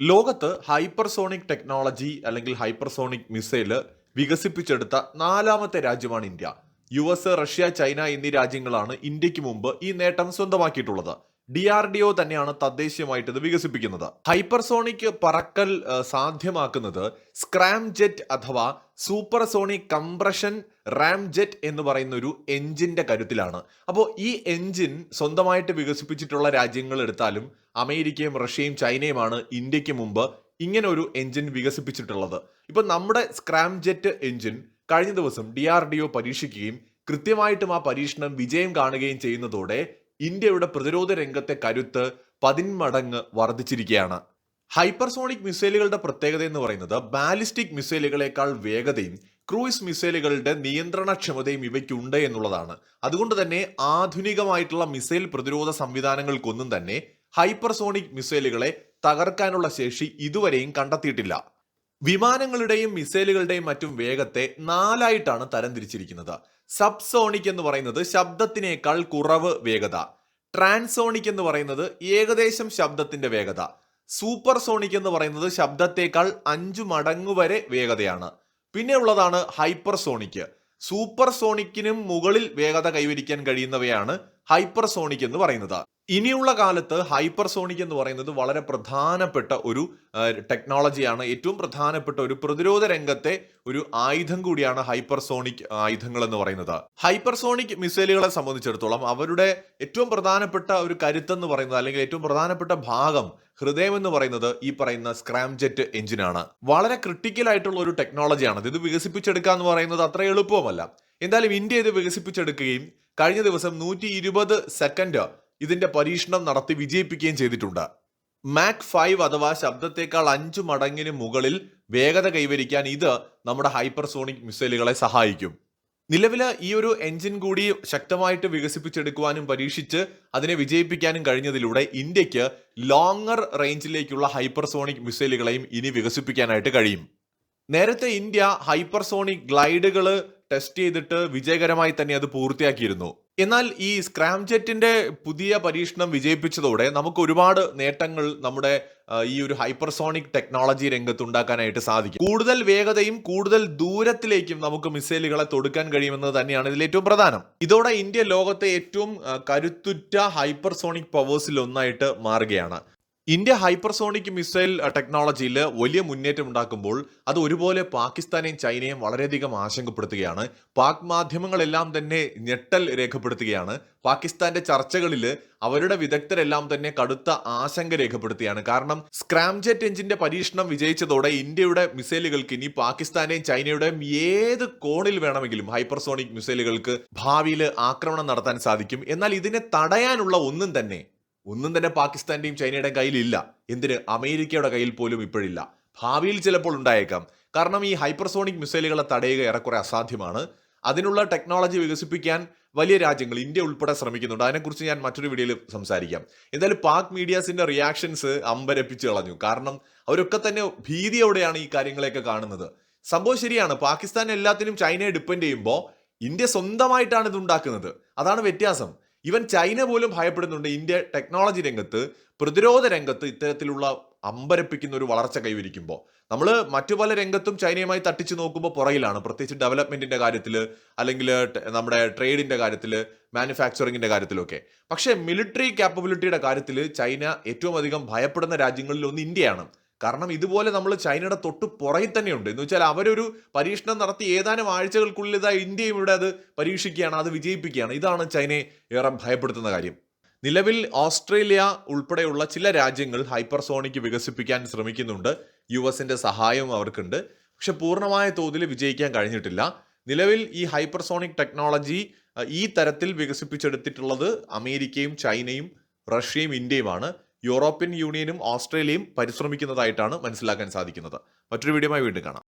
ലോകത്ത് hypersonic technology അല്ലെങ്കിൽ hypersonic missile വികസിപ്പിച്ചെടുത്ത നാലാമത്തെ രാജ്യമാണ് India. U S Russia China എന്നീ രാജ്യങ്ങളാണ് ഇന്ത്യയ്ക്ക് മുമ്പ് ഈ നേട്ടം സ്വന്തമാക്കിയിട്ടുള്ളത്. ഡി ആർ ഡി ഒ തന്നെയാണ് തദ്ദേശീയമായിട്ട് ഇത് വികസിപ്പിക്കുന്നത്. ഹൈപ്പർസോണിക് പറക്കൽ സാധ്യമാക്കുന്നത് സ്ക്രാം ജെറ്റ് അഥവാ സൂപ്പർസോണിക് കംപ്രഷൻ റാം ജെറ്റ് എന്ന് പറയുന്ന ഒരു എഞ്ചിന്റെ കരുത്തിലാണ്. അപ്പോൾ ഈ എഞ്ചിൻ സ്വന്തമായിട്ട് വികസിപ്പിച്ചിട്ടുള്ള രാജ്യങ്ങൾ എടുത്താലും അമേരിക്കയും റഷ്യയും ചൈനയുമാണ് ഇന്ത്യയ്ക്ക് മുമ്പ് ഇങ്ങനെ ഒരു എഞ്ചിൻ വികസിപ്പിച്ചിട്ടുള്ളത്. ഇപ്പൊ നമ്മുടെ സ്ക്രാം ജെറ്റ് എഞ്ചിൻ കഴിഞ്ഞ ദിവസം ഡി ആർ ഡി ഒ പരീക്ഷിക്കുകയും കൃത്യമായിട്ടും ആ പരീക്ഷണം വിജയം കാണുകയും ചെയ്യുന്നതോടെ ഇന്ത്യയുടെ പ്രതിരോധ രംഗത്തെ കരുത്ത് പതിന്മടങ്ങ് വർദ്ധിച്ചിരിക്കുകയാണ്. ഹൈപ്പർസോണിക് മിസൈലുകളുടെ പ്രത്യേകത എന്ന് പറയുന്നത് ബാലിസ്റ്റിക് മിസൈലുകളെക്കാൾ വേഗതയും ക്രൂയിസ് മിസൈലുകളുടെ നിയന്ത്രണക്ഷമതയും ഇവയ്ക്കുണ്ട് എന്നുള്ളതാണ്. അതുകൊണ്ട് തന്നെ ആധുനികമായിട്ടുള്ള മിസൈൽ പ്രതിരോധ സംവിധാനങ്ങൾക്കൊന്നും തന്നെ ഹൈപ്പർസോണിക് മിസൈലുകളെ തകർക്കാനുള്ള ശേഷി ഇതുവരെയും കണ്ടെത്തിയിട്ടില്ല. വിമാനങ്ങളുടെയും മിസൈലുകളുടെയും മറ്റും വേഗത്തെ നാലായിട്ടാണ് തരംതിരിച്ചിരിക്കുന്നത്. സബ്സോണിക് എന്ന് പറയുന്നത് ശബ്ദത്തിനേക്കാൾ കുറവ് വേഗത. ട്രാൻസോണിക് എന്ന് പറയുന്നത് ഏകദേശം ശബ്ദത്തിന്റെ വേഗത. സൂപ്പർ സോണിക് എന്ന് പറയുന്നത് ശബ്ദത്തേക്കാൾ അഞ്ചു മടങ്ങ് വരെ വേഗതയാണ്. പിന്നെ ഉള്ളതാണ് ഹൈപ്പർ സോണിക് സൂപ്പർ സോണിക്കിനും മുകളിൽ വേഗത കൈവരിക്കാൻ കഴിയുന്നവയാണ് ഹൈപ്പർസോണിക് എന്ന് പറയുന്നത്. ഇനിയുള്ള കാലത്ത് ഹൈപ്പർസോണിക് എന്ന് പറയുന്നത് വളരെ പ്രധാനപ്പെട്ട ഒരു ടെക്നോളജിയാണ്. ഏറ്റവും പ്രധാനപ്പെട്ട ഒരു പ്രതിരോധ രംഗത്തെ ഒരു ആയുധം കൂടിയാണ് ഹൈപ്പർസോണിക് ആയുധങ്ങൾ എന്ന് പറയുന്നത്. ഹൈപ്പർസോണിക് മിസൈലുകളെ സംബന്ധിച്ചിടത്തോളം അവരുടെ ഏറ്റവും പ്രധാനപ്പെട്ട ഒരു കരുത്തെന്ന് പറയുന്നത് അല്ലെങ്കിൽ ഏറ്റവും പ്രധാനപ്പെട്ട ഭാഗം ഹൃദയം എന്ന് പറയുന്നത് ഈ പറയുന്ന സ്ക്രാം ജെറ്റ് എഞ്ചിനാണ്. വളരെ ക്രിട്ടിക്കൽ ആയിട്ടുള്ള ഒരു ടെക്നോളജിയാണ് ഇത് വികസിപ്പിച്ചെടുക്കുക എന്ന് പറയുന്നത് അത്ര എളുപ്പവുമല്ല. എന്തായാലും ഇന്ത്യ ഇത് വികസിപ്പിച്ചെടുക്കുകയും കഴിഞ്ഞ ദിവസം നൂറ്റി ഇരുപത് സെക്കൻഡ് ഇതിന്റെ പരീക്ഷണം നടത്തി വിജയിപ്പിക്കുകയും ചെയ്തിട്ടുണ്ട്. മാക് ഫൈവ് അഥവാ ശബ്ദത്തേക്കാൾ അഞ്ചു മടങ്ങിന് മുകളിൽ വേഗത കൈവരിക്കാൻ ഇത് നമ്മുടെ ഹൈപ്പർസോണിക് മിസൈലുകളെ സഹായിക്കും. നിലവിൽ ഈ ഒരു എഞ്ചിൻ കൂടി ശക്തമായിട്ട് വികസിപ്പിച്ചെടുക്കുവാനും പരീക്ഷിച്ച് അതിനെ വിജയിപ്പിക്കാനും കഴിഞ്ഞതിലൂടെ ഇന്ത്യയ്ക്ക് ലോങ്ങർ റേഞ്ചിലേക്കുള്ള ഹൈപ്പർസോണിക് മിസൈലുകളെയും ഇനി വികസിപ്പിക്കാനായിട്ട് കഴിയും. നേരത്തെ ഇന്ത്യ ഹൈപ്പർസോണിക് ഗ്ലൈഡുകൾ ടെസ്റ്റ് ചെയ്തിട്ട് വിജയകരമായി തന്നെ അത് പൂർത്തിയാക്കിയിരുന്നു. എന്നാൽ ഈ സ്ക്രാം ജെറ്റിന്റെ പുതിയ പരീക്ഷണം വിജയിപ്പിച്ചതോടെ നമുക്ക് ഒരുപാട് നേട്ടങ്ങൾ നമ്മുടെ ഈ ഒരു ഹൈപ്പർസോണിക് ടെക്നോളജി രംഗത്ത് ഉണ്ടാക്കാനായിട്ട് സാധിക്കും. കൂടുതൽ വേഗതയും കൂടുതൽ ദൂരത്തിലേക്കും നമുക്ക് മിസൈലുകളെ തൊടുക്കാൻ കഴിയുമെന്നത് തന്നെയാണ് ഇതിൽ ഏറ്റവും പ്രധാനം. ഇതോടെ ഇന്ത്യ ലോകത്തെ ഏറ്റവും കരുത്തുറ്റ ഹൈപ്പർസോണിക് പവേഴ്സിൽ ഒന്നായിട്ട് മാറുകയാണ്. ഇന്ത്യ ഹൈപ്പർസോണിക് മിസൈൽ ടെക്നോളജിയിൽ വലിയ മുന്നേറ്റം ഉണ്ടാക്കുമ്പോൾ അത് ഒരുപോലെ പാകിസ്ഥാനെയും ചൈനയും വളരെയധികം ആശങ്കപ്പെടുത്തുകയാണ്. പാക് മാധ്യമങ്ങളെല്ലാം തന്നെ ഞെട്ടൽ രേഖപ്പെടുത്തുകയാണ്. പാകിസ്ഥാന്റെ ചർച്ചകളിൽ അവരുടെ വിദഗ്ധരെല്ലാം തന്നെ കടുത്ത ആശങ്ക രേഖപ്പെടുത്തുകയാണ്. കാരണം സ്ക്രാംജെറ്റ് എഞ്ചിന്റെ പരീക്ഷണം വിജയിച്ചതോടെ ഇന്ത്യയുടെ മിസൈലുകൾക്ക് ഇനി പാകിസ്ഥാന്റെയും ചൈനയുടെയും ഏത് കോണിൽ വേണമെങ്കിലും ഹൈപ്പർസോണിക് മിസൈലുകൾക്ക് ഭാവിയിൽ ആക്രമണം നടത്താൻ സാധിക്കും. എന്നാൽ ഇതിനെ തടയാനുള്ള ഒന്നും തന്നെ ഒന്നും തന്നെ പാകിസ്ഥാന്റെയും ചൈനയുടെയും കയ്യിലില്ല. എന്തിന്? അമേരിക്കയുടെ കയ്യിൽ പോലും ഇപ്പോഴില്ല. ഭാവിയിൽ ചിലപ്പോൾ ഉണ്ടായേക്കാം. കാരണം ഈ ഹൈപ്പർസോണിക് മിസൈലുകളെ തടയുക ഏറെക്കുറെ അസാധ്യമാണ്. അതിനുള്ള ടെക്നോളജി വികസിപ്പിക്കാൻ വലിയ രാജ്യങ്ങൾ ഇന്ത്യ ഉൾപ്പെടെ ശ്രമിക്കുന്നുണ്ട്. അതിനെക്കുറിച്ച് ഞാൻ മറ്റൊരു വീഡിയോയിൽ സംസാരിക്കാം. എന്തായാലും പാക് മീഡിയാസിന്റെ റിയാക്ഷൻസ് അമ്പരപ്പിച്ച് കളഞ്ഞു. കാരണം അവരൊക്കെ തന്നെ ഭീതിയോടെയാണ് ഈ കാര്യങ്ങളെയൊക്കെ കാണുന്നത്. സംഭവം ശരിയാണ്. പാകിസ്ഥാൻ എല്ലാത്തിനും ചൈനയെ ഡിപ്പെൻഡ് ചെയ്യുമ്പോൾ ഇന്ത്യ സ്വന്തമായിട്ടാണ് ഇത് ഉണ്ടാക്കുന്നത്. അതാണ് വ്യത്യാസം. ഇവൻ ചൈന പോലും ഭയപ്പെടുന്നുണ്ട് ഇന്ത്യ ടെക്നോളജി രംഗത്ത് പ്രതിരോധ രംഗത്ത് ഇത്തരത്തിലുള്ള അമ്പരപ്പിക്കുന്ന ഒരു വളർച്ച കൈവരിക്കുമ്പോൾ. നമ്മൾ മറ്റു പല രംഗത്തും ചൈനയുമായി തട്ടിച്ചു നോക്കുമ്പോൾ പുറകിലാണ്. പ്രത്യേകിച്ച് ഡെവലപ്മെന്റിന്റെ കാര്യത്തിൽ അല്ലെങ്കിൽ നമ്മുടെ ട്രേഡിന്റെ കാര്യത്തിൽ മാനുഫാക്ചറിങ്ങിന്റെ കാര്യത്തിലൊക്കെ. പക്ഷേ മിലിറ്ററി കാപ്പബിലിറ്റിയുടെ കാര്യത്തിൽ ചൈന ഏറ്റവും അധികം ഭയപ്പെടുന്ന രാജ്യങ്ങളിൽ ഒന്ന് ഇന്ത്യയാണ്. കാരണം ഇതുപോലെ നമ്മൾ ചൈനയുടെ തൊട്ട് പുറകിൽ തന്നെയുണ്ട്. എന്ന് വെച്ചാൽ അവരൊരു പരീക്ഷണം നടത്തി ഏതാനും ആഴ്ചകൾക്കുള്ളിൽ ഇതാ ഇന്ത്യയും ഇവിടെ അത് പരീക്ഷിക്കുകയാണ് അത് വിജയിപ്പിക്കുകയാണ്. ഇതാണ് ചൈനയെ ഏറെ ഭയപ്പെടുത്തുന്ന കാര്യം. നിലവിൽ ഓസ്ട്രേലിയ ഉൾപ്പെടെയുള്ള ചില രാജ്യങ്ങൾ ഹൈപ്പർസോണിക് വികസിപ്പിക്കാൻ ശ്രമിക്കുന്നുണ്ട്. യു എസിന്റെ സഹായവും അവർക്കുണ്ട്. പക്ഷെ പൂർണമായ തോതിൽ വിജയിക്കാൻ കഴിഞ്ഞിട്ടില്ല. നിലവിൽ ഈ ഹൈപ്പർസോണിക് ടെക്നോളജി ഈ തരത്തിൽ വികസിപ്പിച്ചെടുത്തിട്ടുള്ളത് അമേരിക്കയും ചൈനയും റഷ്യയും ഇന്ത്യയുമാണ്. യൂറോപ്യൻ യൂണിയനും ഓസ്ട്രേലിയയും പരിശ്രമിക്കുന്നതായിട്ടാണ് മനസ്സിലാക്കാൻ സാധിക്കുന്നത്. മറ്റൊരു വീഡിയോയുമായി വീണ്ടും കാണാം.